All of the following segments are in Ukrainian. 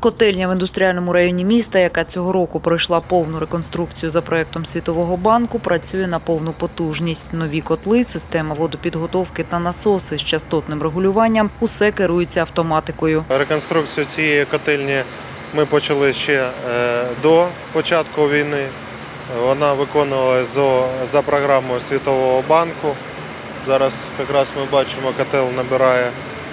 Котельня в індустріальному районі міста, яка цього року пройшла повну реконструкцію за проектом Світового банку, працює на повну потужність. Нові котли, система водопідготовки та насоси з частотним регулюванням – усе керується автоматикою. Реконструкцію цієї котельні ми почали ще е, до початку війни. Вона виконувалася за, за програмою Світового банку. Зараз якраз ми бачимо, котел набирає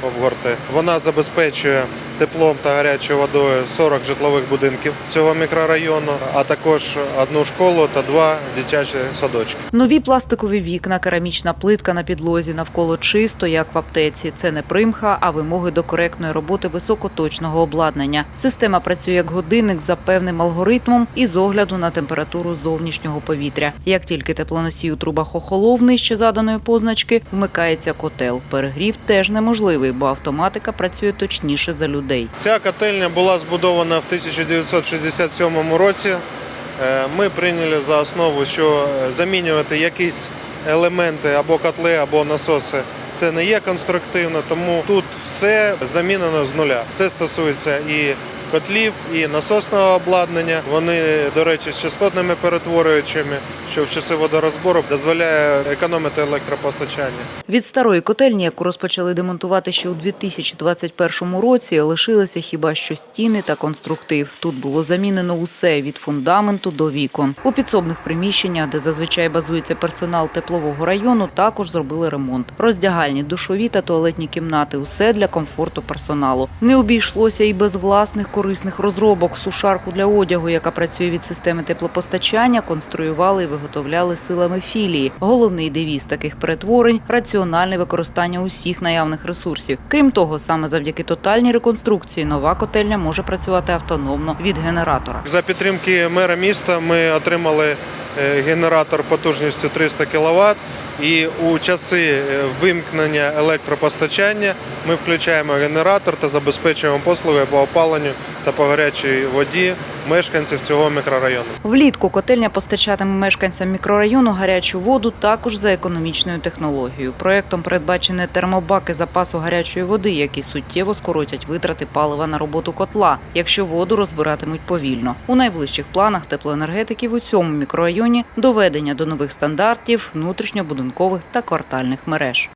обгорти. Вона забезпечує теплом та гарячою водою 40 житлових будинків цього мікрорайону, а також одну школу та два дитячі садочки. Нові пластикові вікна, керамічна плитка на підлозі навколо чисто, як в аптеці. Це не примха, а вимоги до коректної роботи високоточного обладнання. Система працює як годинник за певним алгоритмом і з огляду на температуру зовнішнього повітря. Як тільки теплоносій у трубах охолов нижче заданої позначки, вмикається котел. Перегрів теж неможливий, бо автоматика працює точніше за людей. Ця котельня була збудована в 1967 році. Е, Ми прийняли за основу, що е, замінювати якісь елементи або котли, або насоси це не є конструктивно, тому тут все замінено з нуля. Це стосується і котлів, і насосного обладнання. Вони, до речі, з частотними перетворюючими, що в часи водорозбору дозволяє економити електропостачання. Від старої котельні, яку розпочали демонтувати ще у 2021 році, лишилися хіба що стіни та конструктив. Тут було замінено усе від фундаменту до вікон. У підсобних приміщеннях, де зазвичай базується персонал теплового району, також зробили ремонт. Роздягальні, душові та туалетні кімнати усе для комфорту персоналу. Не обійшлося і без власних корисних розробок. Сушарку для одягу, яка працює від системи теплопостачання, конструювали і виготовляли силами філії. Головний девіз таких перетворень раціональне використання усіх наявних ресурсів. Крім того, саме завдяки тотальній реконструкції нова котельня може працювати автономно від генератора. За підтримки мера міста ми отримали е, генератор потужністю 300 кВт. І у часи е, вимкнення електропостачання ми включаємо генератор та забезпечуємо послуги по опаленню та по гарячій воді мешканців цього мікрорайону. Влітку котельня постачатиме мешканцям мікрорайону гарячу воду також за економічною технологією. Проектом передбачені термобаки запасу гарячої води, які суттєво скоротять витрати палива на роботу котла, якщо воду розбиратимуть повільно. У найближчих планах теплоенергетиків у цьому мікрорайоні доведення до нових стандартів внутрішньобудинкових та квартальних мереж.